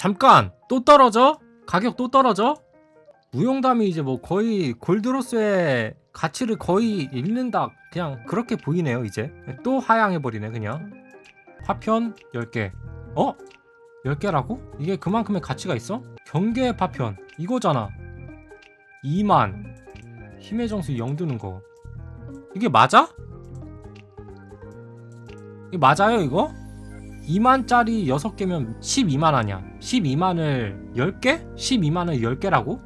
잠깐 또 떨어져? 가격 또 떨어져? 무용담이 이제 뭐 거의 골드로스의 가치를 거의 잃는다 그냥 그렇게 보이네요 이제 또 하향해 버리네 그냥 파편 10개 어? 10개라고? 이게 그만큼의 가치가 있어? 경계 파편 이거잖아 2만 힘의 정수 0 드는 거 이게 맞아? 이게 맞아요 이거? 2만짜리 6개면 12만 아니야 12만을 10개? 12만을 10개라고?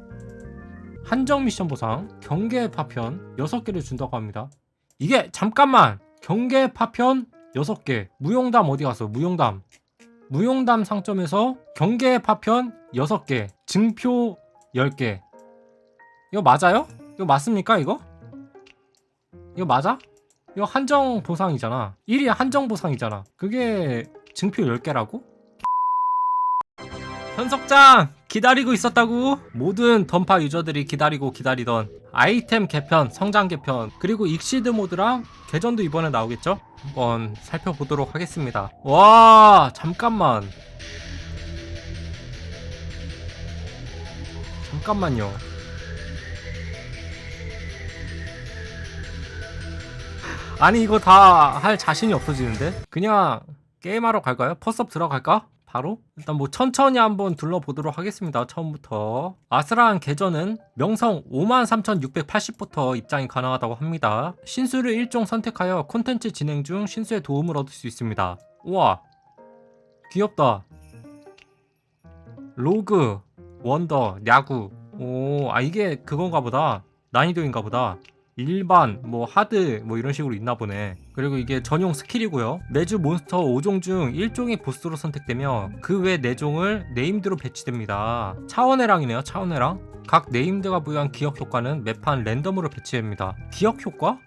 한정 미션 보상 경계 파편 6개를 준다고 합니다 이게 잠깐만 경계 파편 6개 무용담 어디 갔어 무용담 무용담 상점에서 경계 파편 6개 증표 10개 이거 맞아요? 이거 맞습니까 이거? 이거 맞아? 이거 한정 보상이잖아 1위 한정 보상이잖아 그게 증표 10개라고? 현석장 기다리고 있었다고. 모든 던파 유저들이 기다리고 기다리던 아이템 개편 성장 개편 그리고 익시드 모드랑 개전도 이번에 나오겠죠? 한번 살펴보도록 하겠습니다. 와 잠깐만. 잠깐만요. 아니 이거 다 할 자신이 없어지는데? 그냥 게임하러 갈까요? 퍼스업 들어갈까? 바로? 일단 뭐 천천히 한번 둘러보도록 하겠습니다. 처음부터. 아스라한 계좌는 명성 53,680부터 입장이 가능하다고 합니다. 신수를 1종 선택하여 콘텐츠 진행 중 신수의 도움을 얻을 수 있습니다. 우와. 귀엽다. 로그, 원더, 야구. 오, 아 이게 그건가 보다. 난이도인가 보다. 일반, 뭐 하드, 뭐 이런 식으로 있나 보네. 그리고 이게 전용 스킬이고요. 매주 몬스터 5종 중 1종이 보스로 선택되며 그 외 4종을 네임드로 배치됩니다. 차원해랑이네요, 차원해랑. 각 네임드가 부여한 기억 효과는 매판 랜덤으로 배치됩니다. 기억 효과?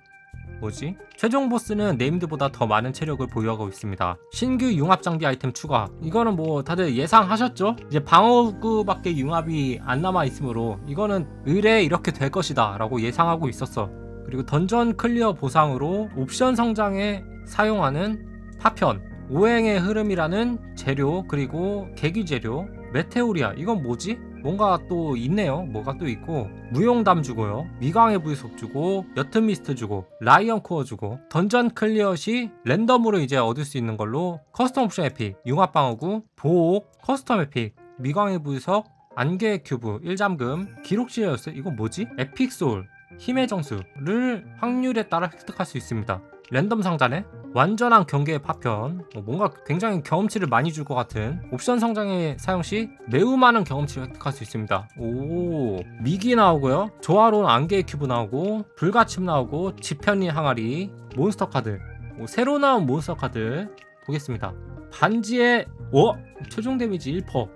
뭐지? 최종 보스는 네임드보다 더 많은 체력을 보유하고 있습니다. 신규 융합 장비 아이템 추가. 이거는 뭐 다들 예상하셨죠? 이제 방어구밖에 융합이 안 남아 있으므로 이거는 의뢰 이렇게 될 것이다 라고 예상하고 있었어. 그리고 던전 클리어 보상으로 옵션 성장에 사용하는 파편, 오행의 흐름이라는 재료 그리고 계기 재료, 메테오리아 이건 뭐지? 뭔가 또 있네요. 뭐가 또 있고 무용담 주고요. 미강의 부속 주고 옅은 미스트 주고 라이언 코어 주고 던전 클리어 시 랜덤으로 이제 얻을 수 있는 걸로 커스텀 옵션 에픽, 융합 방어구, 보호, 커스텀 에픽, 미강의 부석, 안개 큐브, 1잠금, 기록실 열쇠 이건 뭐지? 에픽 소울, 힘의 정수를 확률에 따라 획득할 수 있습니다. 랜덤 상자네? 완전한 경계의 파편. 어, 뭔가 굉장히 경험치를 많이 줄 것 같은 옵션 성장의 사용 시 매우 많은 경험치를 획득할 수 있습니다. 오 미기 나오고요. 조화로운 안개의 큐브 나오고 불가침 나오고 지편리 항아리 몬스터 카드. 오, 새로 나온 몬스터 카드 보겠습니다. 반지의 오 최종 데미지 1퍼.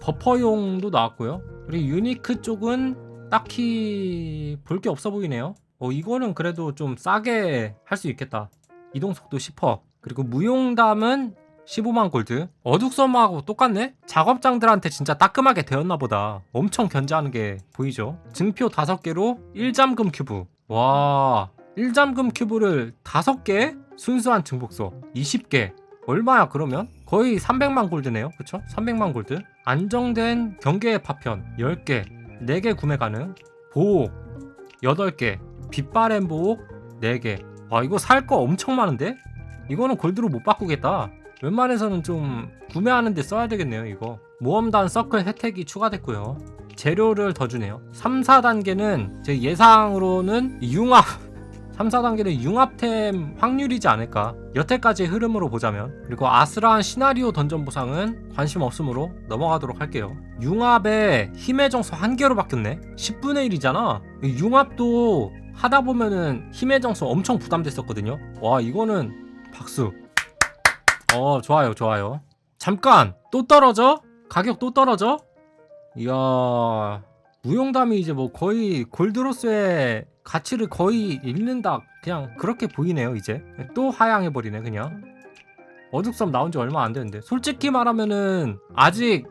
버퍼용도 나왔고요. 그리고 유니크 쪽은 딱히 볼 게 없어 보이네요 어 이거는 그래도 좀 싸게 할 수 있겠다. 이동 속도 10% 그리고 무용담은 15만 골드. 어둑섬하고 똑같네? 작업장들한테 진짜 따끔하게 되었나 보다. 엄청 견제하는 게 보이죠? 증표 5개로 1잠금 큐브. 와 1잠금 큐브를 5개? 순수한 증폭소 20개. 얼마야 그러면? 거의 300만 골드네요. 그쵸? 300만 골드. 안정된 경계의 파편 10개. 4개 구매 가능. 보호. 8개 빛바램 보호 4개. 아 이거 살 거 엄청 많은데? 이거는 골드로 못 바꾸겠다. 웬만해서는 좀 구매하는데 써야 되겠네요 이거. 모험단 서클 혜택이 추가됐고요. 재료를 더 주네요. 3, 4단계는 제 예상으로는 융합 3, 4단계는 융합템 확률이지 않을까. 여태까지의 흐름으로 보자면. 그리고 아스라한 시나리오 던전 보상은 관심 없으므로 넘어가도록 할게요. 융합에 힘의 정수 한 개로 바뀌었네. 10분의 1이잖아. 융합도 하다 보면은 힘의 정수 엄청 부담됐었거든요. 와 이거는 박수. 어 좋아요 좋아요. 잠깐 또 떨어져? 가격 또 떨어져? 이야 무용담이 이제 뭐 거의 골드로스의 가치를 거의 잃는다. 그냥 그렇게 보이네요 이제. 또 하향해 버리네 그냥. 어둑섬 나온 지 얼마 안 됐는데. 솔직히 말하면은 아직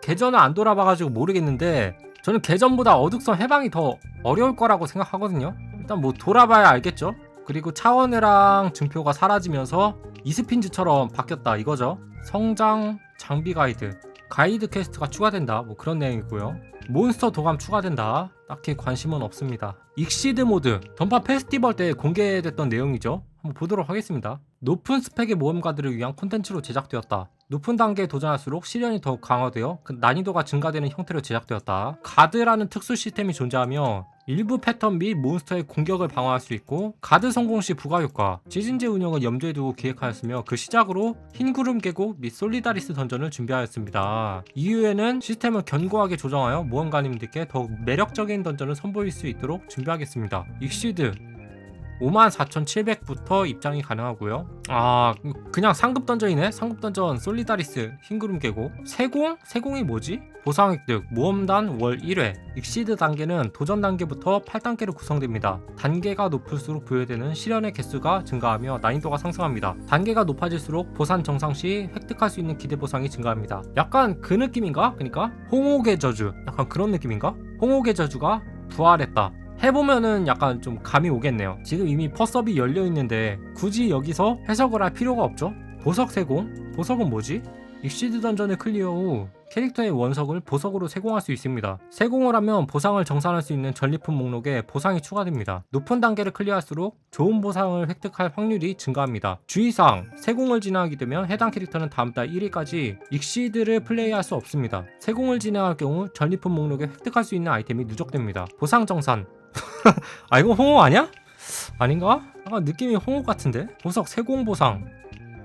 계전을 안 돌아봐가지고 모르겠는데 저는 계전보다 어둑섬 해방이 더 어려울 거라고 생각하거든요. 일단 뭐 돌아봐야 알겠죠? 그리고 차원회랑 증표가 사라지면서 이스핀즈처럼 바뀌었다 이거죠. 성장 장비 가이드 가이드 퀘스트가 추가된다. 뭐 그런 내용이고요. 몬스터 도감 추가된다. 딱히 관심은 없습니다. 익시드 모드 전파 페스티벌 때 공개됐던 내용이죠. 한번 보도록 하겠습니다. 높은 스펙의 모험가들을 위한 콘텐츠로 제작되었다 높은 단계에 도전할수록 시련이 더욱 강화되어 그 난이도가 증가되는 형태로 제작되었다. 가드라는 특수 시스템이 존재하며 일부 패턴 및 몬스터의 공격을 방어할 수 있고 가드 성공 시 부가 효과 시즌제 운영을 염두에 두고 기획하였으며 그 시작으로 흰 구름 계곡 및 솔리다리스 던전을 준비하였습니다. 이후에는 시스템을 견고하게 조정하여 모험가님들께 더욱 매력적인 던전을 선보일 수 있도록 준비하겠습니다. 익시드 54,700부터 입장이 가능하고요. 아, 그냥 상급 던전이네. 상급 던전 솔리다리스 흰구름 계곡. 세공? 세공이 뭐지? 보상 획득 모험단 월 1회. 익시드 단계는 도전 단계부터 8단계로 구성됩니다. 단계가 높을수록 부여되는 시련의 개수가 증가하며 난이도가 상승합니다. 단계가 높아질수록 보상 정상 시 획득할 수 있는 기대 보상이 증가합니다. 약간 그 느낌인가? 그러니까 홍옥의 저주. 약간 그런 느낌인가? 홍옥의 저주가 부활했다. 해보면은 약간 좀 감이 오겠네요. 지금 이미 퍼섭이 열려 있는데 굳이 여기서 해석을 할 필요가 없죠. 보석 세공? 보석은 뭐지? 익시드 던전을 클리어 후 캐릭터의 원석을 보석으로 세공할 수 있습니다. 세공을 하면 보상을 정산할 수 있는 전리품 목록에 보상이 추가됩니다. 높은 단계를 클리어할수록 좋은 보상을 획득할 확률이 증가합니다. 주의사항, 세공을 진행하게 되면 해당 캐릭터는 다음 달 1일까지 익시드를 플레이할 수 없습니다. 세공을 진행할 경우 전리품 목록에 획득할 수 있는 아이템이 누적됩니다. 보상 정산, 아 이거 홍호 아니야? 아닌가? 약간 느낌이 홍호 같은데? 보석 세공 보상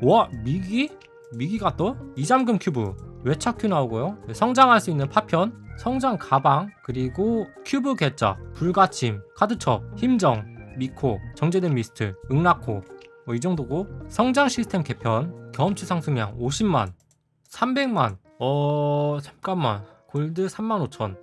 와 미기? 미기가 떠? 이잠금 큐브 외차 큐 나오고요 성장할 수 있는 파편 성장 가방 그리고 큐브 개짝 불가침 카드첩 힘정 미코 정제된 미스트 응라코 뭐 이 정도고 성장 시스템 개편 경험치 상승량 50만 300만 어 잠깐만 골드 3만 5천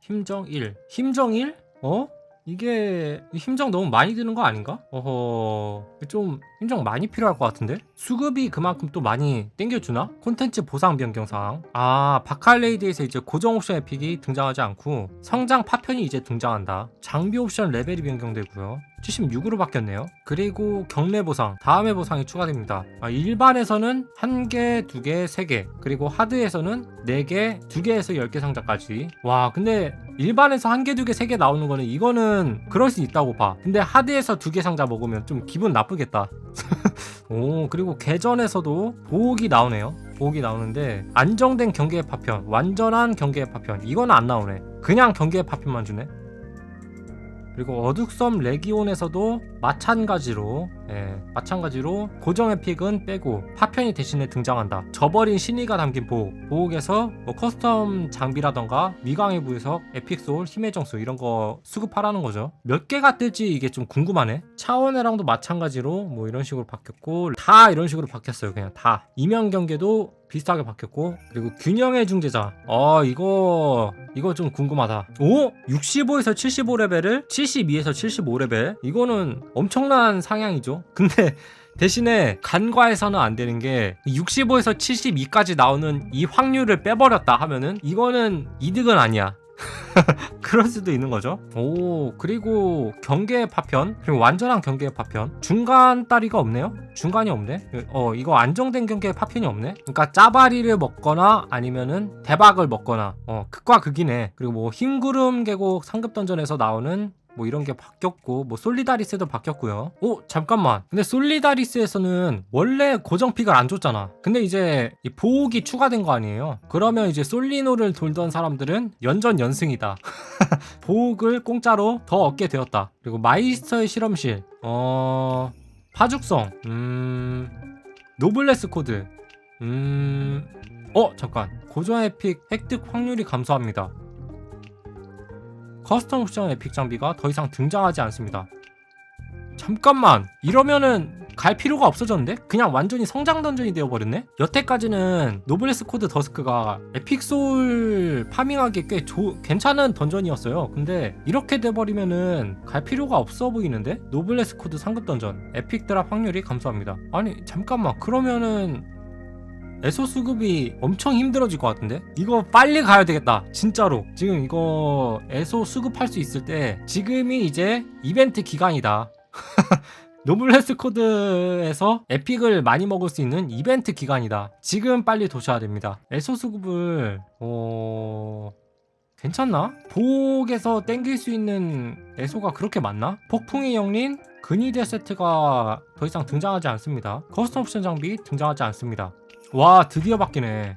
힘정 1 힘정 1? 어? 이게 힘정 너무 많이 드는 거 아닌가? 어허 좀 힘정 많이 필요할 것 같은데? 수급이 그만큼 또 많이 땡겨주나? 콘텐츠 보상 변경사항 아 바칼레이드에서 이제 고정 옵션 에픽이 등장하지 않고 성장 파편이 이제 등장한다 장비 옵션 레벨이 변경되고요 76으로 바뀌었네요. 그리고 경례 보상, 다음의 보상이 추가됩니다. 아, 일반에서는 1개, 2개, 3개, 그리고 하드에서는 4개, 2개에서 10개 상자까지. 와, 근데 일반에서 1개, 2개, 3개 나오는 거는 이거는 그럴 수 있다고 봐. 근데 하드에서 2개 상자 먹으면 좀 기분 나쁘겠다. 오, 그리고 개전에서도 보호기 나오네요. 보호기 나오는데 안정된 경계의 파편, 완전한 경계의 파편. 이거는 안 나오네. 그냥 경계의 파편만 주네. 그리고 어둑섬 레기온에서도 마찬가지로 예, 마찬가지로 고정 에픽은 빼고 파편이 대신에 등장한다. 저버린 신의가 담긴 보호 보호에서 뭐 커스텀 장비라던가 미강의 부에서 에픽 소울 힘의 정수 이런 거 수급하라는 거죠. 몇 개가 뜰지 이게 좀 궁금하네. 차원회랑도 마찬가지로 뭐 이런 식으로 바뀌었고 다 이런 식으로 바뀌었어요. 그냥 다 이면 경계도 비슷하게 바뀌었고 그리고 균형의 중재자. 어 이거 이거 좀 궁금하다. 오? 65에서 75레벨을 72에서 75레벨? 이거는 엄청난 상향이죠. 근데 대신에 간과해서는 안 되는 게 65에서 72까지 나오는 이 확률을 빼버렸다 하면은 이거는 이득은 아니야 그럴 수도 있는 거죠. 오, 그리고 경계 파편, 그리고 완전한 경계 파편. 중간 다리가 없네요? 중간이 없네? 어, 이거 안정된 경계 파편이 없네? 그러니까 짜바리를 먹거나 아니면은 대박을 먹거나, 어, 극과 극이네. 그리고 뭐 흰구름 계곡 상급 던전에서 나오는 뭐 이런 게 바뀌었고 뭐 솔리다리스도 바뀌었고요. 오 잠깐만. 근데 솔리다리스에서는 원래 고정 픽을 안 줬잖아. 근데 이제 이 보호기 추가된 거 아니에요? 그러면 이제 솔리노를 돌던 사람들은 연전 연승이다. 보호를 공짜로 더 얻게 되었다. 그리고 마이스터의 실험실. 어 파죽성. 음 노블레스 코드. 음 어, 잠깐. 고정 에픽 획득 확률이 감소합니다. 커스텀 옵션 에픽 장비가 더 이상 등장하지 않습니다. 잠깐만 이러면은 갈 필요가 없어졌는데? 그냥 완전히 성장 던전이 되어버렸네? 여태까지는 노블레스 코드 더스크가 에픽 소울 파밍하기 꽤 조, 괜찮은 던전이었어요 근데 이렇게 돼버리면은 갈 필요가 없어 보이는데? 노블레스 코드 상급 던전 에픽 드랍 확률이 감소합니다 아니 잠깐만 그러면은 에소 수급이 엄청 힘들어질 것 같은데? 이거 빨리 가야 되겠다. 진짜로. 지금 이거 에소 수급할 수 있을 때 지금이 이제 이벤트 기간이다. 노블레스 코드에서 에픽을 많이 먹을 수 있는 이벤트 기간이다. 지금 빨리 도셔야 됩니다. 에소스급을 어... 괜찮나? 보옥에서 땡길 수 있는 에소가 그렇게 많나? 폭풍의 영린 근위대 세트가 더 이상 등장하지 않습니다. 커스텀 옵션 장비 등장하지 않습니다. 와 드디어 바뀌네.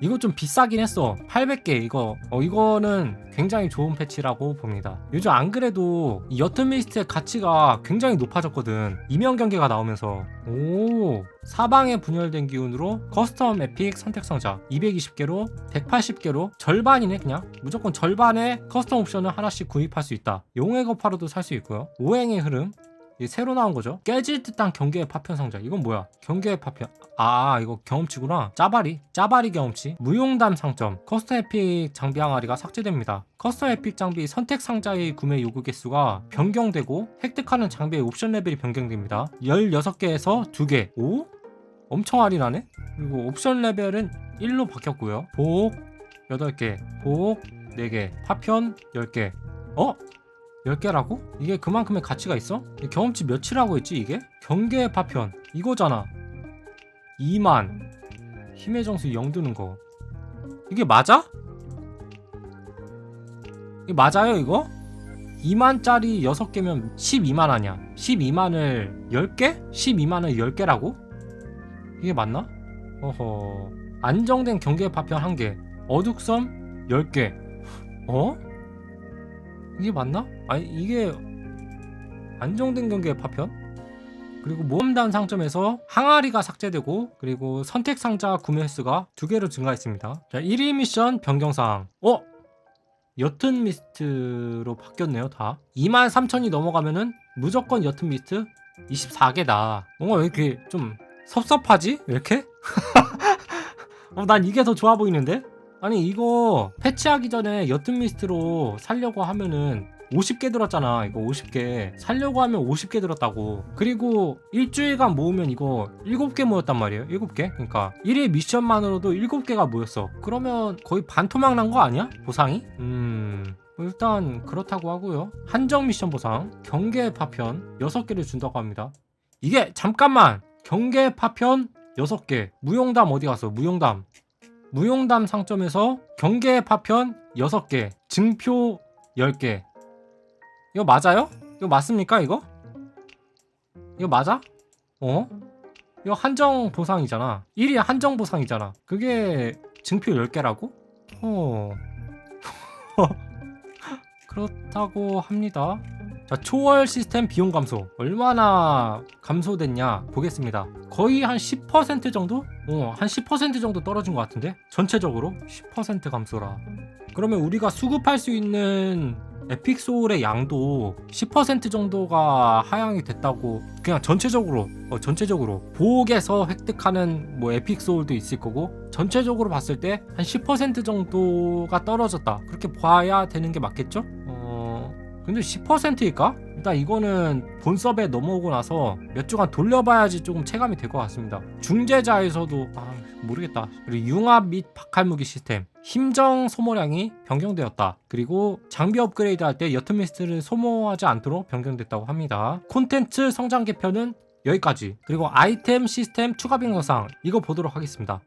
이거 좀 비싸긴 했어. 800개 이거 어 이거는 굉장히 좋은 패치라고 봅니다. 요즘 안 그래도 이 옅은 미스트의 가치가 굉장히 높아졌거든. 이면 경계가 나오면서 오 사방에 분열된 기운으로 커스텀 에픽 선택 상자 220개로 180개로 절반이네 그냥 무조건 절반의 커스텀 옵션을 하나씩 구입할 수 있다. 용의 거파로도 살 수 있고요. 오행의 흐름 이게 새로 나온 거죠. 깨질 듯한 경계의 파편 상자. 이건 뭐야? 경계의 파편. 아, 이거 경험치구나. 짜바리. 짜바리 경험치. 무용담 상점. 커스텀 에픽 장비 항아리가 삭제됩니다. 커스텀 에픽 장비 선택 상자의 구매 요구 개수가 변경되고 획득하는 장비의 옵션 레벨이 변경됩니다. 16개에서 2개. 오? 엄청 할인하네? 그리고 옵션 레벨은 1로 바뀌었고요. 보옥 8개. 보옥 4개. 파편 10개. 어? 10개라고? 이게 그만큼의 가치가 있어? 이 경험치 몇이라고 했지 이게? 경계의 파편 이거잖아 2만 힘의 정수 0 드는 거 이게 맞아? 이게 맞아요 이거? 2만짜리 6개면 12만 아니야 12만을 10개? 12만을 10개라고? 이게 맞나? 어허 안정된 경계의 파편 1개 어둑섬 10개 어? 이게 맞나? 아니 이게 안정된 경계의 파편? 그리고 모험단 상점에서 항아리가 삭제되고 그리고 선택 상자 구매 횟수가 두 개로 증가했습니다. 자, 1위 미션 변경사항. 어? 옅은 미스트로 바뀌었네요, 다. 2만 3천이 넘어가면은 무조건 옅은 미스트 24개다. 뭔가 왜 이렇게 좀 섭섭하지? 왜 이렇게? 어, 난 이게 더 좋아 보이는데? 아니 이거 패치하기 전에 옅은 미스트로 살려고 하면은 50개 들었잖아 이거 50개. 살려고 하면 50개 들었다고. 그리고 일주일간 모으면 이거 7개 모였단 말이에요 7개? 그러니까 1회 미션만으로도 7개가 모였어. 그러면 거의 반토막 난 거 아니야? 보상이? 음... 일단 그렇다고 하고요. 한정 미션 보상 경계 파편 6개를 준다고 합니다. 이게 잠깐만 경계 파편 6개. 무용담 어디 갔어? 무용담 무용담 상점에서 경계 파편 6개, 증표 10개. 이거 맞아요? 이거 맞습니까, 이거? 이거 맞아? 어? 이거 한정 보상이잖아. 1위 한정 보상이잖아. 그게 증표 10개라고? 어. 그렇다고 합니다. 자, 초월 시스템 비용 감소. 얼마나 감소됐냐 보겠습니다. 거의 한 10% 정도? 어, 한 10% 정도 떨어진 것 같은데? 전체적으로? 10% 감소라. 그러면 우리가 수급할 수 있는 에픽 소울의 양도 10% 정도가 하향이 됐다고 그냥 전체적으로 어, 전체적으로 보옥에서 획득하는 뭐 에픽 소울도 있을 거고 전체적으로 봤을 때 한 10% 정도가 떨어졌다 그렇게 봐야 되는 게 맞겠죠? 어 근데 10%일까? 일단 이거는 본섭에 넘어오고 나서 몇 주간 돌려봐야지 조금 체감이 될 것 같습니다. 중재자에서도 아 모르겠다. 그리고 융합 및 박할 무기 시스템 힘정 소모량이 변경되었다. 그리고 장비 업그레이드 할때 옅은 미스트를 소모하지 않도록 변경됐다고 합니다. 콘텐츠 성장 개편은 여기까지. 그리고 아이템 시스템 추가 변경사항 이거 보도록 하겠습니다.